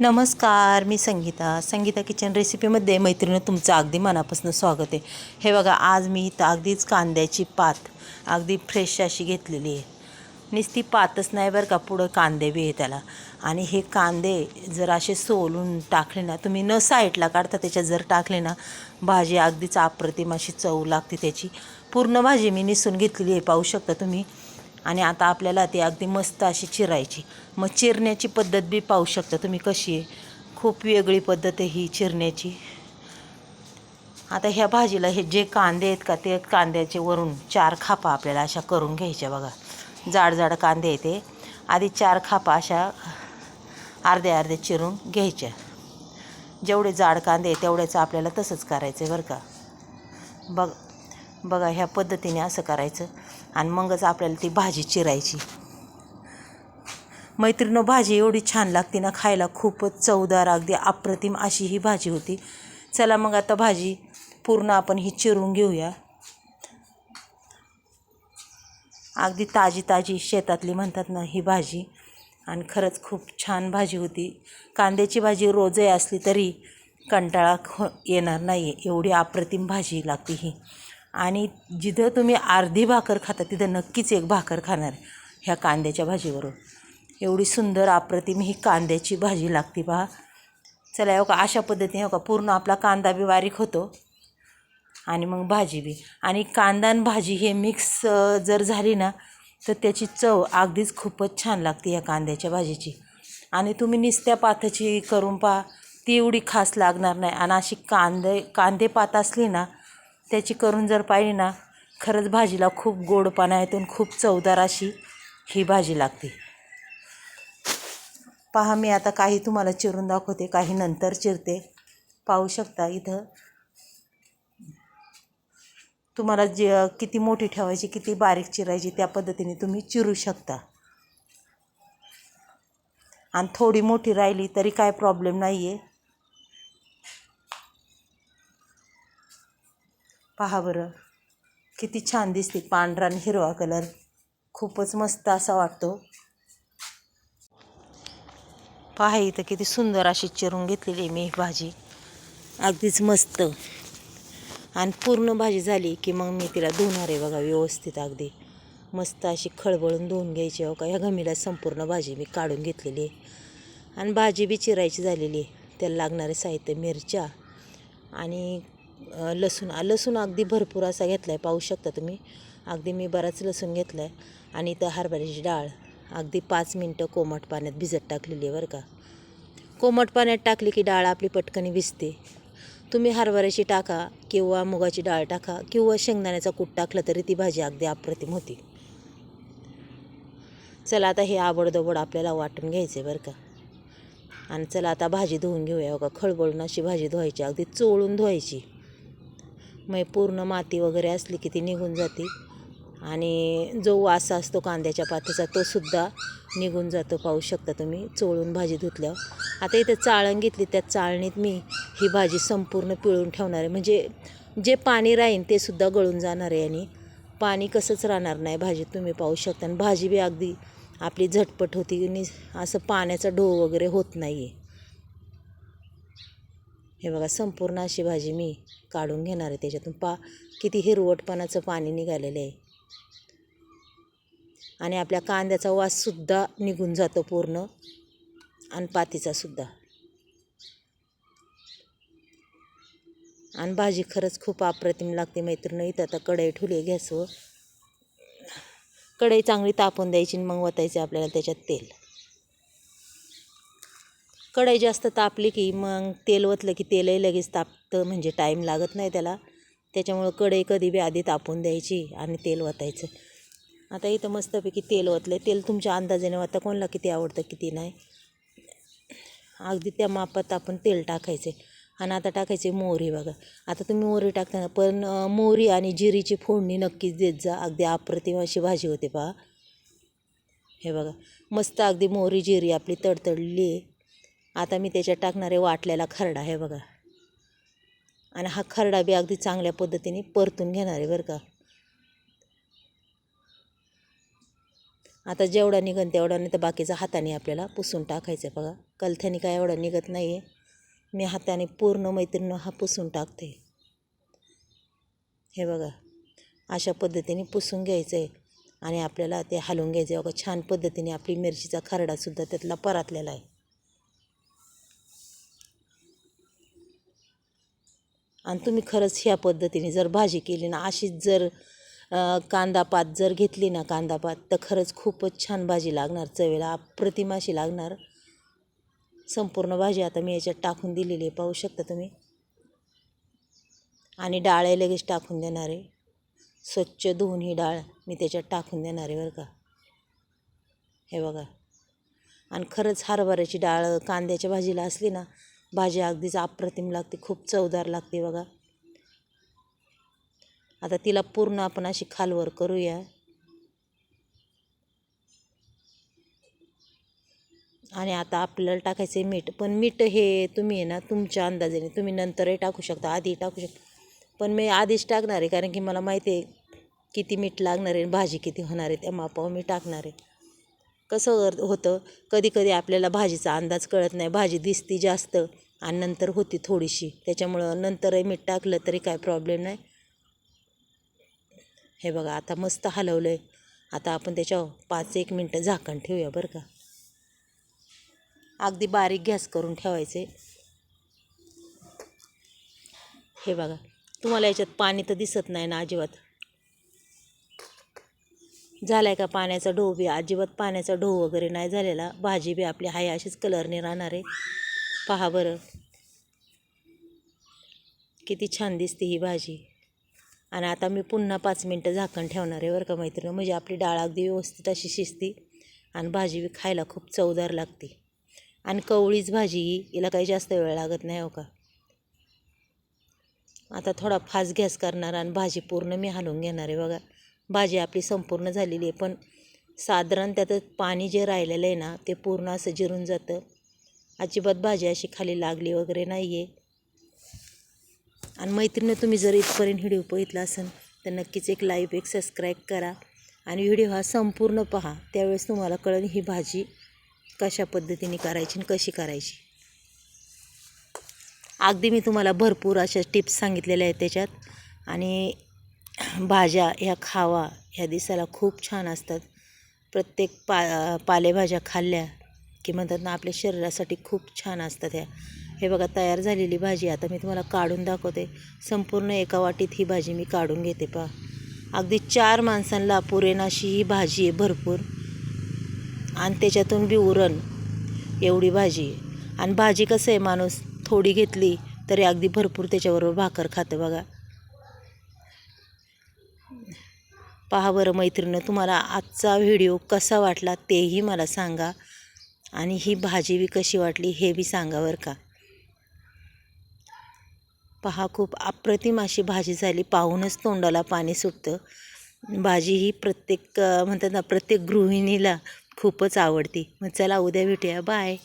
नमस्कार मी संगीता. संगीता किचन रेसिपीमध्ये मैत्रिणी तुमचं अगदी मनापासून स्वागत आहे. हे बघा आज मी इथं अगदीच कांद्याची पात अगदी फ्रेश अशी घेतलेली आहे. नुसती पातच नाही बरं का पुढं कांदे बी आहे त्याला. आणि हे कांदे जर असे सोलून टाकले ना तुम्ही न साईडला काढता त्याच्यात जर टाकले ना भाजी अगदीच अप्रतिम अशी चव लागते त्याची. पूर्ण भाजी मी निसून घेतलेली आहे पाहू शकता तुम्ही. आणि आता आपल्याला ती अगदी मस्त अशी चिरायची. मग चिरण्याची पद्धत बी पाहू शकता तुम्ही कशी आहे. खूप वेगळी पद्धत आहे ही चिरण्याची. आता ह्या भाजीला हे जे कांदे आहेत का ते कांद्याचे वरून चार खापा आपल्याला अशा करून घ्यायच्या बघा. जाड जाड कांदे आहे ते. आधी चार खापा अशा अर्ध्या अर्ध्या चिरून घ्यायच्या. जेवढे जाड कांदे आहे तेवढ्याचं आपल्याला तसंच करायचं आहे बरं का. बघ बघा ह्या पद्धतीने असं करायचं. आणि मगच आपल्याला ती भाजी चिरायची. मैत्रिणं भाजी एवढी छान लागते ना खायला खूपच चवदार अगदी अप्रतिम अशी ही भाजी होती. चला मग आता भाजी पूर्ण आपण ही चिरून घेऊया. अगदी ताजी ताजी शेतातली म्हणतात ना ही भाजी. आणि खरंच खूप छान भाजी होती. कांद्याची भाजी रोजही असली तरी कंटाळा ख येणार नाही एवढी अप्रतिम भाजी लागते ही. आणि जिथं तुम्ही अर्धी भाकर खाता तिथं नक्कीच एक भाकर खाणार ह्या कांद्याच्या भाजीवरून. एवढी सुंदर अप्रतिम ही कांद्याची भाजी लागते पहा. चला हो का अशा पद्धतीने हो का पूर्ण आपला कांदा बी बारीक होतो आणि मग भाजी बी. आणि कांदा आणि भाजी हे मिक्स जर झाली ना तर त्याची चव अगदीच खूपच छान लागते या कांद्याच्या भाजीची. आणि तुम्ही निस्त्या पाथाची करून पहा ती एवढी खास लागणार नाही. आणि अशी कांदे कांदे पात असली ना त्याची करून जर पाहिली ना खरंच भाजीला खूप गोडपणा येतो आणि खूप चवदार अशी ही भाजी लागते. पहा मी आता काही तुम्हाला चिरून दाखवते काही नंतर चिरते. पाहू शकता इथं. तुम्हाला जे किती मोठी ठेवायची किती बारीक चिरायची त्या पद्धतीने तुम्ही चिरू शकता. आणि थोडी मोठी राहिली तरी काय प्रॉब्लेम नाही आहे पहा बरं. किती छान दिसते पांढरा आणि हिरवा कलर. खूपच मस्त असा वाटतो. पहा इथं किती सुंदर अशी चिरून घेतलेली आहे मी ही भाजी. अगदीच मस्त. आणि पूर्ण भाजी झाली की मग मी तिला धुणार आहे बघा व्यवस्थित अगदी. मस्त अशी खळबळून धुवून घ्यायची हो का? ह्या घमीला संपूर्ण भाजी मी काढून घेतलेली आहे. आणि भाजी बी चिरायची झालेली आहे. त्याला लागणारे साहित्य मिरच्या आणि लसूण लसूण अगदी भरपूर असा घेतला आहे पाहू शकता तुम्ही. अगदी मी बराच लसूण घेतला आहे आणि त्या हरभऱ्याची डाळ अगदी पाच मिनटं कोमट पाण्यात भिजत टाकलेली आहे बरं का. कोमट पाण्यात टाकली की डाळ आपली पटकनी भिजते तुम्ही हरभऱ्याची टाका किंवा मुगाची डाळ टाका किंवा शेंगदाण्याचा कूट टाकला तरी ती भाजी अगदी अप्रतिम होती. चला आता हे आबडदोबड आपल्याला वाटून घ्यायचं आहे बरं का. आणि चला आता भाजी धुवून घेऊया का खळबळून अशी भाजी धुवायची अगदी चोळून धुवायची. मग पूर्ण माती वगैरे असली की ती निघून जाते. आणि जो वास असतो कांद्याच्या पातीचा तो सुद्धा निघून जातो पाहू शकता तुम्ही चोळून भाजी धुतल्यावर. आता इथं चाळण घेतली त्या चाळणीत मी ही भाजी संपूर्ण पिळून ठेवणार आहे. म्हणजे जे पाणी राहीन ते सुद्धा गळून जाणार आहे आणि पाणी कसंच राहणार नाही भाजीत तुम्ही पाहू शकता. आणि भाजी बी अगदी आपली झटपट होती आणि असं पाण्याचा ढो वगैरे होत नाही आहे हे बघा संपूर्ण अशी भाजी मी काढून घेणार आहे त्याच्यातून. पा किती हिरवटपणाचं पाणी निघालेलं आहे. आणि आपल्या कांद्याचा वाससुद्धा निघून जातो पूर्ण. आणि पातीचासुद्धा आणि भाजी खरंच खूप अप्रतिम लागते मैत्रिणी. इथं आता कढई ठुले गॅसवर कढई चांगली तापून द्यायची आणि मग वतायचे आपल्याला त्याच्यात तेल. कढई जास्त तापली की मग तेल ओतलं की तेलही लगेच तापतं म्हणजे टाईम लागत नाही त्याला. त्याच्यामुळं कढई कधी बी आधी तापून द्यायची आणि तेल ओतायचं. आता इथं मस्तपैकी तेल ओतलं तेल तुमच्या अंदाजाने वाटतं कोणाला किती आवडतं किती नाही. अगदी त्या मापात आपण तेल टाकायचे. आणि आता टाकायचे मोहरी बघा. आता तुम्ही मोहरी टाकताना पण मोहरी आणि जिरीची फोडणी नक्कीच देत जा. अगदी अप्रतिम अशी भाजी होते पहा. हे बघा. मस्त अगदी मोहरी जिरी आपली तडतडली. आहे आता मी त्याच्यात टाकणारे वाटलेला खरडा आहे बघा. आणि हा खरडा बी अगदी चांगल्या पद्धतीने परतून घेणार आहे बरं का. आता जेवढा निघन तेवढा नाही तर बाकीचा हाताने आपल्याला पुसून टाकायचं आहे बघा. कलथ्याने काय एवढा निघत नाही आहे मी हाताने पूर्ण मैत्रिणी हा पुसून टाकते. हे बघा. अशा पद्धतीने पुसून घ्यायचं आहे आणि आपल्याला ते हलवून घ्यायचं आहे बघा छान पद्धतीने आपली मिरचीचा खरडासुद्धा त्यातला परातलेला आहे. आणि तुम्ही खरंच ह्या पद्धतीने जर भाजी केली ना अशीच जर कांदापात जर घेतली ना कांदापात तर खरंच खूपच छान भाजी लागणार चवीला अप्रतिम अशी लागणार. संपूर्ण भाजी आता मी याच्यात टाकून दिलेली आहे पाहू शकता तुम्ही. आणि डाळ लगेच टाकून देणार आहे. स्वच्छ धुवून ही डाळ मी त्याच्यात टाकून देणार आहे बरं का. हे बघा. आणि खरंच हरभऱ्याची डाळ कांद्याच्या भाजीला असली ना भाजी अगदीच अप्रतिम लागते खूप चवदार लागते बघा. आता तिला पूर्ण आपण अशी खालवर करूया. आणि आता आपल्याला टाकायचं आहे मीठ. पण मीठ हे तुम्ही आहे ना तुमच्या अंदाजाने तुम्ही नंतरही टाकू शकता आधी टाकू शकता. पण मी आधीच टाकणार आहे कारण की मला माहिती आहे किती मीठ लागणार आहे आणि भाजी किती होणार आहे त्या मापावर मी टाकणार आहे. कसं होतं? कधी कधी आपल्याला भाजीचा अंदाज कळत नाही. भाजी दिसती जास्त आणि नंतर होती थोडीशी. त्याच्यामुळं नंतरही मीठ टाकलं तरी काय प्रॉब्लेम नाही. हे बघा आता मस्त हलवलं आहे आता आपण त्याच्यावर पाच एक मिनटं झाकण ठेवूया बरं का. अगदी बारीक गॅस करून ठेवायचे. हे बघा तुम्हाला याच्यात पाणी तर दिसत नाही ना अजिबात. झाला आहे का पाण्याचा ढो बी? अजिबात पाण्याचा ढो वगैरे नाही झालेला. भाजी बी आपली हाय अशीच कलरने राहणार आहे. पहा बरं. किती छान दिसते ही भाजी. आणि आता मी पुन्हा पाच मिनटं झाकण ठेवणार आहे बरं का मैत्रिणी? म्हणजे आपली डाळ अगदी व्यवस्थित अशी शिजती आणि भाजी बी खायला खूप चवदार लागते. आणि कवळीच भाजी ही हिला काही जास्त वेळ लागत नाही हो का? आता थोडा फास्ट गॅस करणार आणि भाजी पूर्ण मी हलवून घेणार आहे बघा. भाजी आपली संपूर्ण झालेली आहे पण साधारण त्यात पाणी जे राहिलेलं आहे ना ते पूर्ण असं जिरून जातं. अजिबात भाजी अशी खाली लागली वगैरे नाही आहे आणि मैत्रिणी तुम्ही जर इथपर्यंत व्हिडिओ बघितला असेल तर नक्कीच एक लाईव्ह एक सबस्क्राईब करा. आणि व्हिडिओ हा संपूर्ण पहा. त्यावेळेस तुम्हाला कळेल ही भाजी कशा पद्धतीने करायची आणि कशी करायची. अगदी मी तुम्हाला भरपूर अशा टिप्स सांगितलेल्या आहेत त्याच्यात. आणि भाज्या ह्या खावा ह्या दिसायला खूप छान असतात. प्रत्येक पा पालेभाज्या खाल्ल्या की म्हणतात ना आपल्या शरीरासाठी खूप छान असतात ह्या. हे बघा तयार झालेली भाजी आता मी तुम्हाला काढून दाखवते. संपूर्ण एका वाटीत ही भाजी मी काढून घेते पहा. अगदी चार माणसांना पुरेनाशी ही भाजी आहे भरपूर. आणि त्याच्यातून बी उरण एवढी भाजी आहे. आणि भाजी कसं आहे माणूस थोडी घेतली तरी अगदी भरपूर त्याच्याबरोबर भाकर खातं बघा. पहा बरं मैत्रिणं तुम्हाला आजचा व्हिडिओ कसा वाटला तेही मला सांगा. आणि ही भाजी बी कशी वाटली हे बी सांगा बरं का. पहा खूप अप्रतिम अशी भाजी झाली. पाहूनच तोंडाला पाणी सुटतं. भाजी ही प्रत्येक म्हणतात ना प्रत्येक गृहिणीला खूपच आवडती. मग चला उद्या भेटूया. बाय.